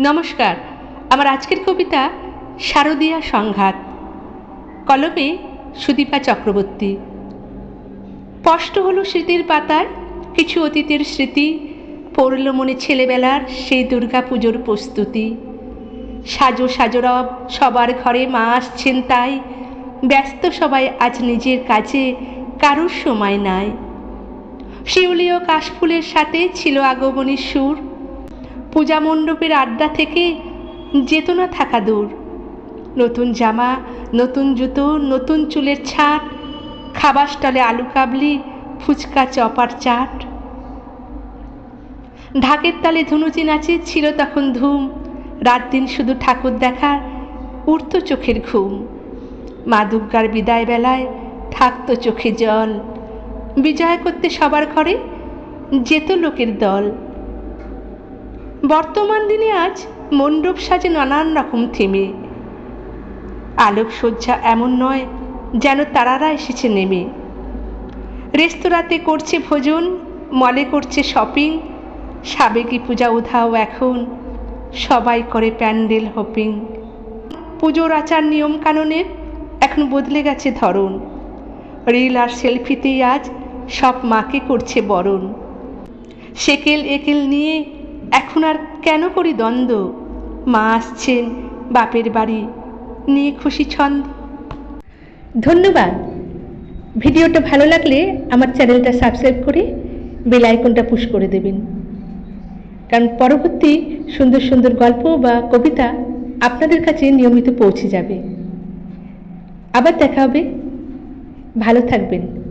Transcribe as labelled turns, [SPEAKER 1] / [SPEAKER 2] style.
[SPEAKER 1] নমস্কার। আমার আজকের কবিতা শারদীয়া সংঘাত। কলমে সুদীপা চক্রবর্তী। স্পষ্ট হলো স্মৃতির পাতায়, কিছু অতীতের স্মৃতি, পড়ল মনে ছেলেবেলার সেই দুর্গা পুজোর প্রস্তুতি। সাজো সাজরব সবার ঘরে মা আসছেন তাই, ব্যস্ত সবাই আজ নিজের কাজে কারোর সময় নাই। শিউলীয় কাশফুলের সাথে ছিল আগমনী সুর পূজা মণ্ডপের আড্ডা থেকে যেত না থাকা দূর। নতুন জামা, নতুন জুতো, নতুন চুলের ছাট খাবার স্টলে আলু কাবলি, ফুচকা চপার চাট। ঢাকের তালে ধুনুচি নাচে ছিল তখন ধুম। রাত দিন শুধু ঠাকুর দেখার উঠত চোখের ঘুম। মা দুর্গার বিদায় বেলায় থাকতো চোখে জল। বিজয় করতে সবার ঘরে যেত লোকের দল। বর্তমান দিনে আজ মণ্ডপ সাজে নানান রকম থিমে আলোকসজ্জা এমন নয় যেন তারারা এসেছে নেমে। রেস্তোরাঁতে করছে ভোজন, মলে করছে শপিং সাবেকি পূজা উধাও এখন, সবাই করে প্যান্ডেল হপিং পুজোর আচার নিয়ম কানুনের এখন বদলে গেছে ধরন। রিল আর সেলফিতেই আজ সব মাকে করছে বরণ। সেকেল একেল নিয়ে এখন আর কেন করি দ্বন্দ্ব? মা আসছেন, বাপের বাড়ি নিয়ে খুশি ছন্দ। ধন্যবাদ। ভিডিওটা ভালো লাগলে আমার চ্যানেলটা সাবস্ক্রাইব করে বেল আইকনটা পুশ করে দেবেন। কারণ পরবর্তী সুন্দর সুন্দর গল্প বা কবিতা আপনাদের কাছে নিয়মিত পৌঁছে যাবে। আবার দেখা হবে। ভালো থাকবেন।